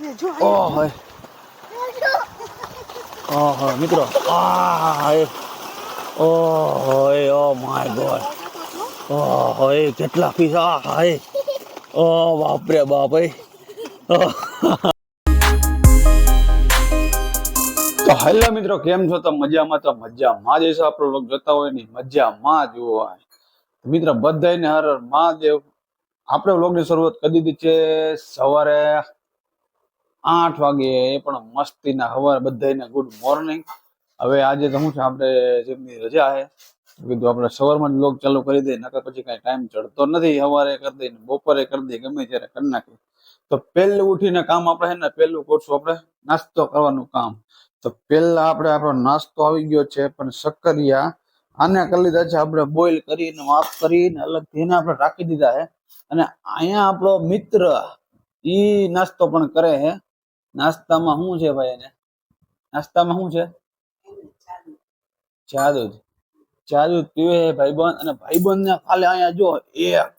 ઓહો ઓહો મિત્રો આ ઓહો ઓ માય ગોડ ઓહો કેટલા પીસ આ હાય ઓ બાપ રે બાપ તો હેલો મિત્રો કેમ છો? તો મજામાં તો મજામાં જ હશે. આપણો લોક જોતા હોય ને મજામાં જ હોય. મિત્ર બધાને હર હર મહાદેવ. આપણે વ્લોગની શરૂઆત કરી દીધી છે સવારે આઠ વાગે એ પણ મસ્તીના સવારે બધાને ગુડ મોર્નિંગ હવે આજે તો શું છે, આપણે જેમની રજા છે કીધું આપણે સવારમાં વ્લોગ ચાલુ કરી દઈએ, નકર પછી કાંઈ ટાઈમ ચડતો નથી સવારે કરી દઈએ બપોરે કરી દઈએ, ગમે ત્યારે કરી નાખીએ. તો પહેલું ઉઠીને કામ આપણે છે ને, પહેલું કરશું આપણે નાસ્તો કરવાનું કામ. તો પહેલા આપણે આપણો નાસ્તો આવી ગયો છે, પણ શક્કરિયા આને કરી લીધા છે, આપણે બોઇલ કરીને માફ કરીને અલગથી એને આપણે રાખી દીધા છે. અને અહીંયા આપણો મિત્ર ઈ નાસ્તો પણ કરે છે. નાસ્તામાં શું છે ભાઈ એને? નાસ્તામાં શું છે? જાદુ જાદુ પીવે છે ભાઈબંધ અને ભાઈબંધ ને ખાલી અહીંયા જો એક,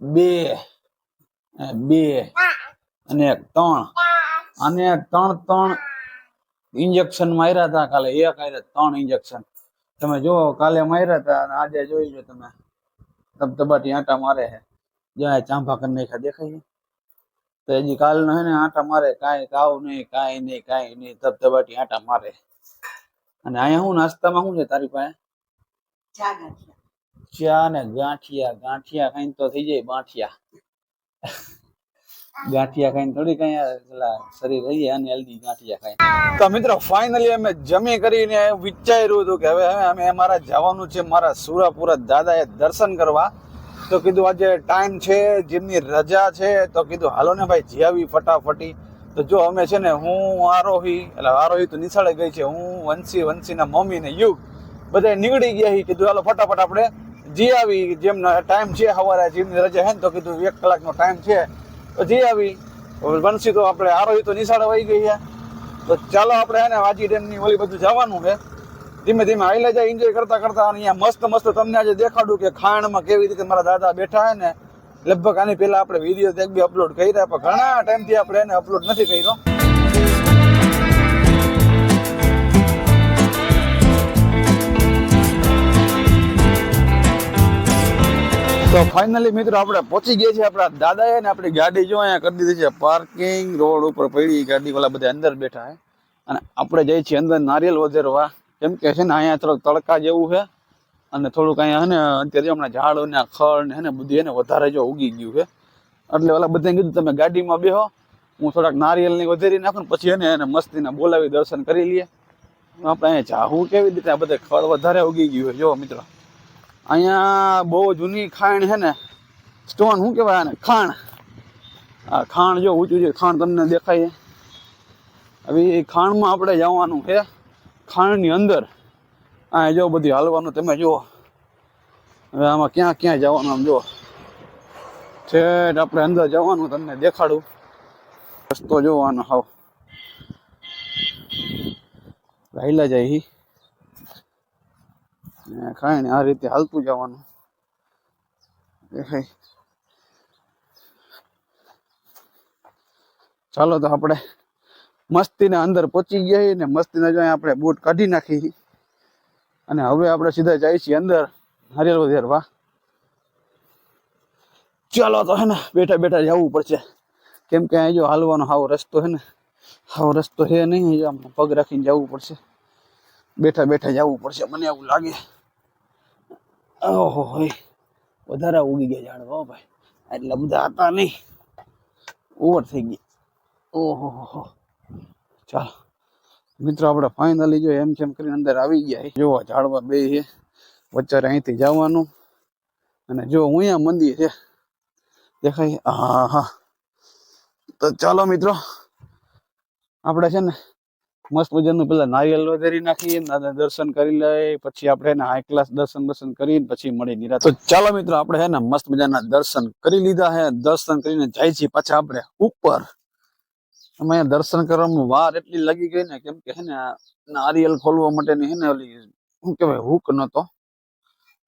બે બે અને ત્રણ. અને ત્રણ ત્રણ ઇન્જેક્શન માર્યા હતા કાલે. એક આવ્યા ત્રણ ઇન્જેક્શન તમે જો કાલે માર્યા હતા અને આજે જોઈ લો તમે. તબતબાટી આંટા મારે છે. જ્યાં ચાંભા કરી નાખ્યા, દેખાય છે? તો હજી કાલનો હે ને આટા મારે કાંઈ કાવ નહીં કાંઈ નહીં કાંઈ નહીં ધબધબાટી આંટા મારે. અને અહીંયા હું નાસ્તામાં શું છે તારી પાસે? ચા ને ગાંઠિયા ગાંઠિયા ખાઈને તો થઈ જાય બાંઠિયા. ગાંઠિયા ખાઈને થોડી કઈ શરીર રહી જાય અનહેલ્ધી ગાંઠિયા ખાઈ તો મિત્રો ફાઇનલી અમે જમી કરીને વિચાર્યું હતું કે હવે હવે અમે અમારા જવાનું છે મારા સુરાપુરા દાદાએ દર્શન કરવા. તો કીધું આજે ટાઈમ છે, જેમની રજા છે, તો કીધું, હાલો ને ભાઈ જીયાવી ફટાફટી. તો જો અમે છે ને, હું, આરોહી, એટલે આરોહી તો નિશાળે ગઈ છે, હું, વંશી, વંશીના મમ્મી ને યુગ બધા નીકળી ગયા કીધું, હાલો, ફટાફટ આપણે જી આવી, જેમ ટાઈમ છે સવારે, જેમની રજા છે ને, તો કીધું, એક કલાકનો ટાઈમ છે, તો જી આવી. વંશી તો આપણે, આરોહી તો નિશાળે વહી ગઈ છે તો ચાલો આપણે હે ને, વાજી ડેમની ઓલી બધું જવાનું છે. ધીમે ધીમે હાઈલે જાય એન્જોય કરતા કરતા અને અહીંયા મસ્ત મસ્ત તમને આજે દેખાડું કે ખાણમાં કેવી રીતે મારા દાદા બેઠા ને. લગભગ આની પહેલા આપણે વીડિયો એક બી અપલોડ કર્યા, પણ ઘણા ટાઈમથી આપણે એને અપલોડ નથી કર્યો. તો ફાઇનલી મિત્રો આપણે પહોંચી ગયા છીએ આપણા દાદાએ ને આપણી ગાડી જો અહીંયા કરી દીધી છે. પાર્કિંગ રોડ ઉપર પડી ગાડી વાળા બધા અંદર બેઠા હે. અને આપણે જઈએ છીએ અંદર નારિયેલ વધેરવા. કેમ કે છે ને, અહીંયા થોડોક તડકા જેવું છે અને થોડુંક અહીંયા ને, અત્યારે હમણાં ઝાડ ને ખડ ને બધું એને વધારે જો ઉગી ગયું છે. એટલે ઓલા બધાને કીધું, તમે ગાડીમાં બેહો, હું થોડાક નારિયેલની વધારી નાખું પછી એને એને મસ્તીને બોલાવી દર્શન કરી લઈએ. આપણે અહીંયા જાહું કેવી રીતે, આ બધે ખડ વધારે ઉગી ગયું છે. જો મિત્રો, અહીંયા બહુ જૂની ખાણ છે ને, સ્ટોન શું કહેવાય આને? ખાણ. આ ખાણ જો ઊંચું છે, ખાણ તમને દેખાય હવે એ ખાણમાં આપણે જવાનું છે. ખાણની અંદર આ જો બધી હાલવાનું તમે જુઓ. હવે આમાં ક્યાં ક્યાં જવાનું આમ જુઓ. છેટ આપણે અંદર જવાનું તમને દેખાડું. રસ્તો જોવાનો હાવ. રાયલા જાય હી. ખાઈને આ રીતે હાલતું જવાનું. દેખાય ચાલો તો આપણે મસ્તીને અંદર પહોંચી ગયા ને મસ્તીને જો આપણે બૂટ કાઢી નાખી અને હવે આપણે સીધા જાય છીએ અંદર. નારિયેલ વધેરવા ચાલો તો હે ને, બેઠા બેઠા જવું પડશે. કેમ કે અહીં જો હાલવાનો હાવ રસ્તો હે ને, હાવ રસ્તો હે નહીં જો આમ પગ રાખીને જવું પડશે. બેઠા બેઠા જવું પડશે, મને એવું લાગે. ઓહો હોય વધારે ઉગી ગયા ઝાડવા ભાઈ. એટલે બધા હતા નહીં. ઓવર થઈ ગયા. ઓહો, હો હો. ચાલો. મિત્રો, આપણે ફાઇનલી જો એમ કેમ કરીને અંદર આવી ગયા જો ઝાડવા બે છે. વચ્ચે અહીંથી જવાનું. અને જો અહીંયા મંદિર છે, દેખાય. હા હા તો ચાલો મિત્રો, આપણે છે ને મસ્ત મજાનું પેલા નારિયેલ વધારી નાખીએ દર્શન કરી લઈએ, પછી આપણે એને હાઈ ક્લાસ દર્શન દર્શન કરીને પછી મળી નિરા તો ચાલો મિત્રો, આપણે છે ને મસ્ત મજાના દર્શન કરી લીધા છે. દર્શન કરીને જાય છીએ પાછા આપણે ઉપર. અમે દર્શન કરવામાં વાર એટલી લાગી ગઈ ને કેમ કે હે ને નારિયેલ ખોલવા માટેની હે ને ઓલી શું કહેવાય હુક નતો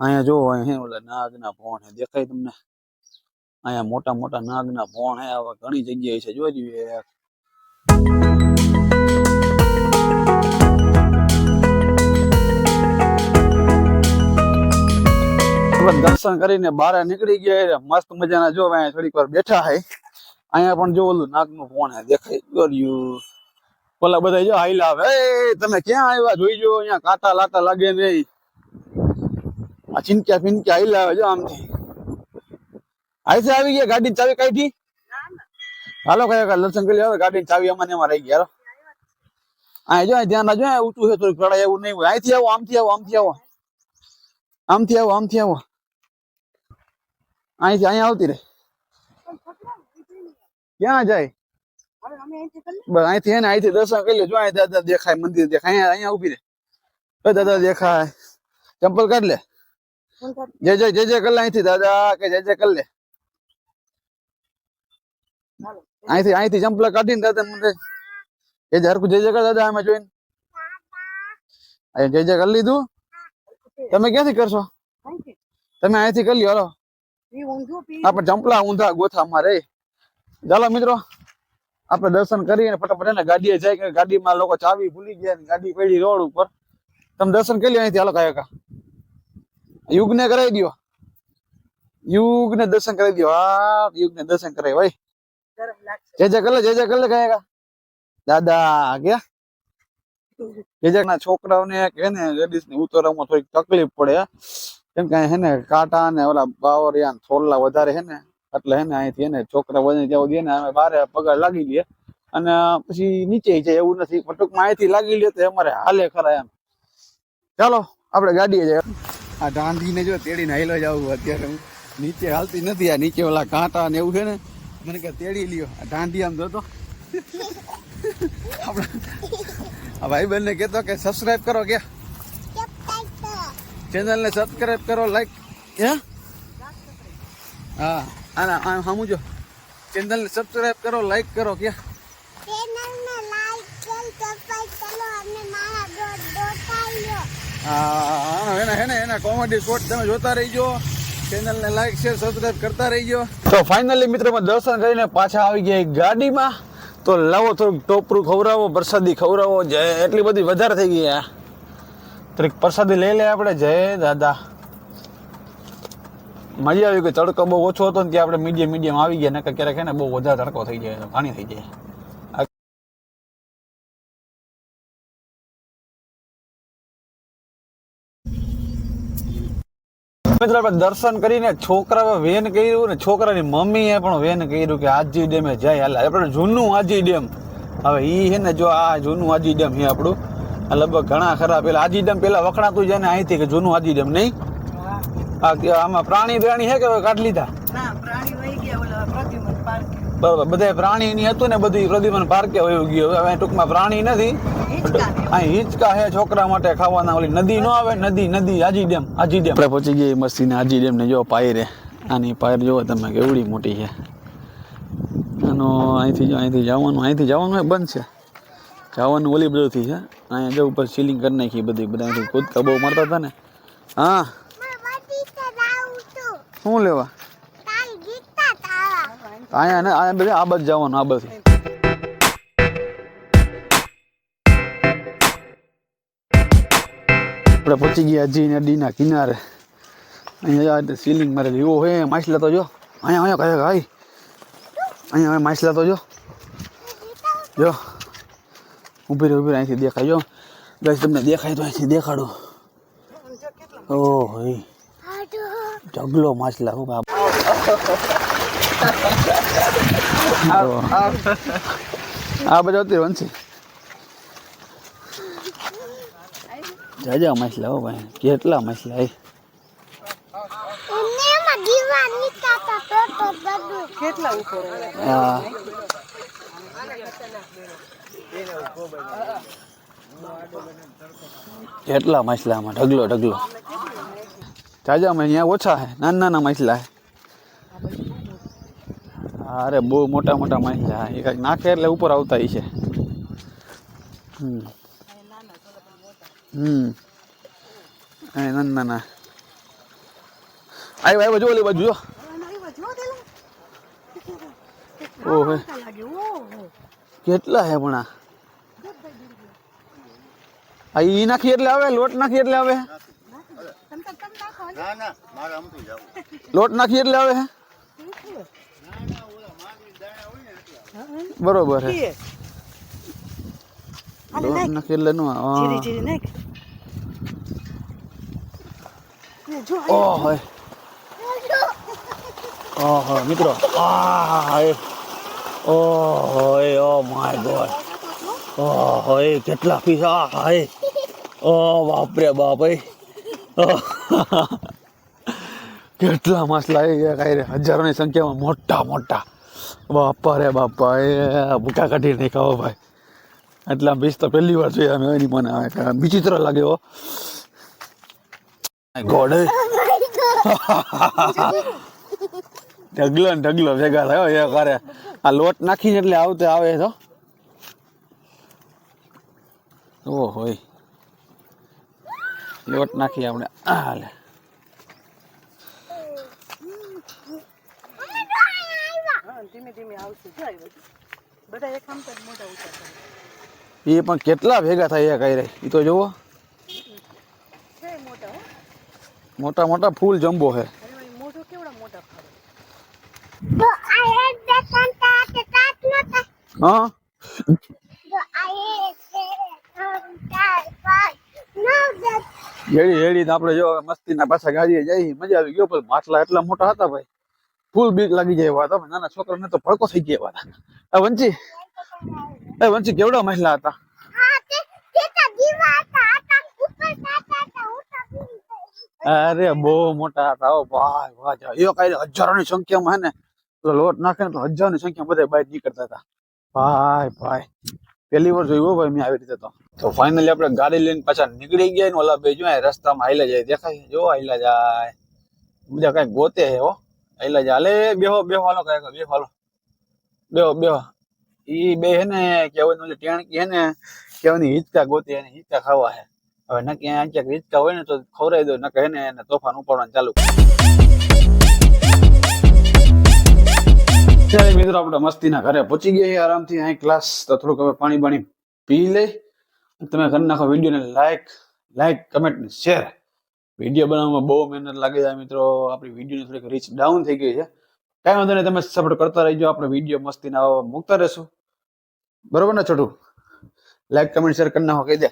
અહીંયા જો હે ઓલા નાગના ભોણ હે, દેખાય તમને? અહીંયા મોટા મોટા નાગના ભોણ હે, આવા ઘણી જગ્યાએ છે, જોઈ આપણે દર્શન કરીને બારે નીકળી ગયા મસ્ત મજાના જો અહીંયા થોડીક વાર બેઠા હે. અહીંયા પણ જો ઓલું નાગનું કોણ હે દેખાય. કર્યું પેલા બધા જો હાઈલા આવે તમે ક્યાં આવ્યા? જોઈ જો, અહીંયા કાંટા લાટા લાગે નહીં. આ ચિંક્યા ફિનક્યા હાઈલા આવે જો આમથી. આઈસે આવી ગયા ગાડી ચાવી કાઢી? હાલો, કયા દર્શન કરી આવે. ગાડી ચાવી અમાને એમાં રહી ગયા અહીંયા અહીં જો ધ્યાન રાખજો ઊંચું છે થોડુંક પડાય એવું નહીં હોય. અહીંથી આવો, આમથી આવો આમથી આવો. આમથી આવો આમથી આવો. અહીંથી, અહીંયા આવતી રે ક્યાં જાય? બસ અહીંથી એને અહીંથી દર્શન કરી લે જો અહીં દાદા દેખાય મંદિર દેખાય. અહીંયા અહીંયા ઊભી રે દાદા દેખાય. ચંપલ કાઢ લે. જય જય જય જય કર લે અહીંથી દાદા કે જય જય કર લે. અહીંથી અહીંથી ચંપલ કાઢીને દાદા મને એ જ હરકું જય જય કર દાદા અમે જોઈને. જય જય કરી લીધું. તમે ક્યાંથી કરશો? તમે અહીંથી કરી લ્યો હલો. આપણે ચંપલા ઊંધા ગોથામાં રે. ચાલો મિત્રો, આપણે દર્શન કરીને ફટાફટ એને ગાડીએ જાય કે ગાડીમાં લોકો ચાવી ભૂલી ગયા ગાડી પડી રોડ ઉપર. તમે દર્શન કરી લો અહીંથી. હાલો કાયકા યુગ ને કરાવી દો યુગ ને દર્શન કરાવી દો હા યુગ ને દર્શન કરાવી ભાઈ. જય જય કલે જય જય કલે કાયકા દાદા ગયા છોકરાઓને કે ને લેડીઝ ને ઉતરવામાં થોડીક તકલીફ પડે કેમ કે હે ને કાંટા ને ઓલા બાવરિયા ને વધારે હે ને. એટલે હે ને અહીંથી એને ને છોકરા વજન ત્યાં દે ને અમે બારે પગાર લાગી લઈએ અને પછી નીચે જાય એવું નથી. પણ ટૂંકમાં અહીંથી લાગી લે તો અમારે હાલે ખરા એમ. ચાલો આપણે ગાડીએ જાય આ દાંડીને જો તેડીને હાલો જવું અત્યારે હું. નીચે હાલતી નથી આ. નીચે ઓલા કાંટા ને એવું છે ને. મને કે તેડી લ્યો. આ દાંડી આમ જોતો. આપણે આ ભાઈ બંને કહેતો કે સબસ્ક્રાઇબ કરો કે. ચેનલને સબસ્ક્રાઇબ કરો લાઈક હે? હા. આના આમ સમજો ચેનલ ને સબસ્ક્રાઇબ કરો લાઈક કરો કે ચેનલને લાઈક કરી સબસ્ક્રાઇબ કરો અને મારા દોસ્ત દોસ્તાઈઓ હા એના એને એના કોમેડી શોટ તમે જોતા રહીજો ચેનલ ને લાઈક શેર સબસ્ક્રાઇબ કરતા રહીજો તો ફાઇનલી મિત્રો દર્શન કરીને પાછા આવી ગયા ગાડીમાં તો લાવો થોડુંક ટોપરું ખવડાવો પ્રસાદી ખવડાવો જય એટલી બધી વધારે થઈ ગઈ આ થોડીક પ્રસાદી લઈ લે આપણે જય દાદા મજા આવી ગઈ તડકો બહુ ઓછો હતો ને ત્યાં આપણે મીડિયમ મીડિયમ આવી ગયા, નકર ક્યારેક ને બહુ વધારે તડકો થઈ જાય પાણી થઈ જાય. મિત્રો, આપણે દર્શન કરીને છોકરાએ વેન કર્યું ને છોકરાની મમ્મીએ પણ વેન કર્યું કે આજી ડેમે જાય હાલ. આપણે જૂનું આજી ડેમ. હવે એ છે ને જો આ જૂનું આજી ડેમ છે આપણું. લગભગ ઘણા ખરા પેલા. આજી ડેમ પેલા વખણાતું જાય ને અહીંથી કે જૂનું આજી ડેમ નહીં? કે આમાં પ્રાણી પ્રાણી હે કે કાઢી લીધા? ના પ્રાણી વહી ગયા ઓલા પ્રદ્યુમન પાર્કે. બરોબર બધા પ્રાણી ની હતું ને બધું પ્રદીપન પાર્કે વયું ગયું. હવે ટૂંકમાં પ્રાણી નથી. અહીં હિંચકા હે છોકરા માટે ખાવાના ઓલી નદી નો આવે નદી નદી આજી ડેમ આજી ડેમ. આપણે પહોંચી ગઈ મસ્તી ને આજી ડેમ ને જો પાયરે. આની પાયર જોવો તમે કેવડી મોટી છે. આનો અહીંથી જો અહીંથી જવાનું અહીંથી જવાનું બંધ છે. જવાનું ઓલી બધુંથી છે. અહીંયા જો ઉપર સીલિંગ કરી નાખી બધી બધા અહીંથી કૂદકા બહુ મારતા હતા ને. હા. બધી શું લેવા? અહીંયા ને અહીંયા બધા આ બાજુ જવાનું, આ બાજુ. આપણે પહોંચી ગયા જી નદીના કિનારે. અહીંયા સીલિંગ મારેલી. એવો હે, માછલા તો જો. અહીંયા અહીંયા કહે ભાઈ અહીંયા હવે માછલા તો જો. જો. ઊભી રહી, ઊભી અહીંથી દેખાય. જો. ગાઈસ, તમને દેખાય તો અહીંથી દેખાડો. ઓહ ઢગલો માછલા હું આ બધા અત્યારે વંશી જાજા માછલા હો ભાઈ. કેટલા માછલા એ કેટલા ઉપર? હા. કેટલા માછલા આમાં? ઢગલો ઢગલો. જાજા માં અહીંયા ઓછા છે નાના નાના માછલા હે. અરે, બહુ મોટા મોટા માછલા એ કાંઈક નાખે એટલે ઉપર આવતા છે હમ. હમ. નાના નાના આવ્યો આવ્યો જો ઓલી બાજુ, જો. ઓહો. કેટલા હે પણ આ ઈ નાખી એટલે આવે, લોટ નાખી એટલે આવે? ના ના મારે આમથી જવું લોટ નાખી એટલે આવે હે? બરોબર હે. લોટ નાખ. એટલે નું. જીરી જીરી નાખ. ને જો ઓહો ઓહો મિત્રો. ઓહો ઓ માય ગોડ ઓહો કેટલા પીસ એ ઓ બાપરે બાપ એ ઓહ. કેટલા માસલા એ કાંઈ રે? હજારોની સંખ્યામાં મોટા મોટા. બાપા રે બાપા, એ ભૂકા કાઢી નહીં ખાવો ભાઈ. એટલા બીજ તો પહેલી વાર જોઈએ અમે, એની મને આવે વિચિત્ર લાગે હો. ગોડ ઢગલો ને ઢગલો ભેગા થયો એ કરે. આ લોટ નાખીને એટલે આવતે આવે તો ઓ હોય લોટ નાખી આપણે. આ લે. ધીમે ધીમે આવશે. જો આવ્યો બધા એક આમ તો મોટા ઊંચા કરે. એ પણ કેટલા ભેગા થાય એ કઈ રે? એ તો જુઓ. છે મોટા હો. મોટા મોટા ફૂલ જમ્બો છે. અરે ભાઈ મોઢો કેવડા મોટા ફાડે તો આ એક બે ત્રણ ચાર કે સાત નો થાય હા? તો આ એક બે ત્રણ ચાર પાંચ નવ દસ. હેડી હેડી આપણે જો મસ્તીના પાછા ગાડીએ જઈ મજા આવી ગયો પણ માટલા એટલા મોટા હતા ભાઈ. ફૂલ બીક લાગી જાય એવા હતા નાના છોકરાને તો ભડકો થઈ ગયા હતા. આ વંચી એ વંચી કેવડા મહિલા હતા? અરે બહુ મોટા હતા ઓ ભાઈ વાહ જા એ કઈ હજારોની સંખ્યામાં હે ને પેલો લોટ નાખે ને તો હજારોની સંખ્યા બધા બહાર નીકળતા હતા. ભાઈ ભાઈ પહેલી વાર જોયું ભાઈ મેં આવી રીતે તો. તો ફાઇનલી આપણે ગાડી લઈને પાછા નીકળી ગયા ને ઓલા બે જો રસ્તામાં હાઈલા જાય દેખાય જો હાઈલા જાય. બીજા કઈ ગોતે હે હો. હાઈલા ચાલે બેહો બેહો, હાલો કઈ બેહો, હાલો. બેહો બેહો. ઈ બે હે ને કેવું નું ટેણકી હે ને કેવાની હિંચકા ગોતી એને હિંચકા ખાવા હે. હવે નક્કી આ ક્યાંક હિંચકા હોય ને, તો ખવડાવી દો, ન કહે ને, એને તોફાન ઉપાડવાનું ચાલુ ચાલે મિત્રો, આપણે મસ્તીના ઘરે પહોંચી ગયા આરામથી. અહીં ક્લાસ તો થોડુંક હવે પાણી બાણી પી લે. તમે કરી નાખો વિડીયોને લાઈક લાઈક કમેન્ટ ને શેર વીડિયો બનાવવામાં બહુ મહેનત લાગે છે મિત્રો. આપણી વિડીયોની થોડીક રીચ ડાઉન થઈ ગઈ છે. કાંઈ વાંધો નહીં તમે સપોર્ટ કરતા રહીજો. આપણે વીડિયો મસ્તીના આવા મૂકતા રહેશું. બરોબર ને છોટું? લાઈક કમેન્ટ શેર કરી નાખો કહી દે.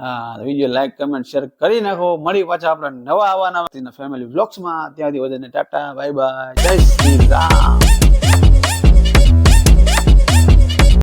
હા વીડિયો લાઈક કમેન્ટ શેર કરી નાખો. મળી પાછા આપણે નવા આવવાના ફેમિલી વ્લોગ્સમાં ત્યાંથી વધારે ટાટા બાય બાય જય શ્રી રામ.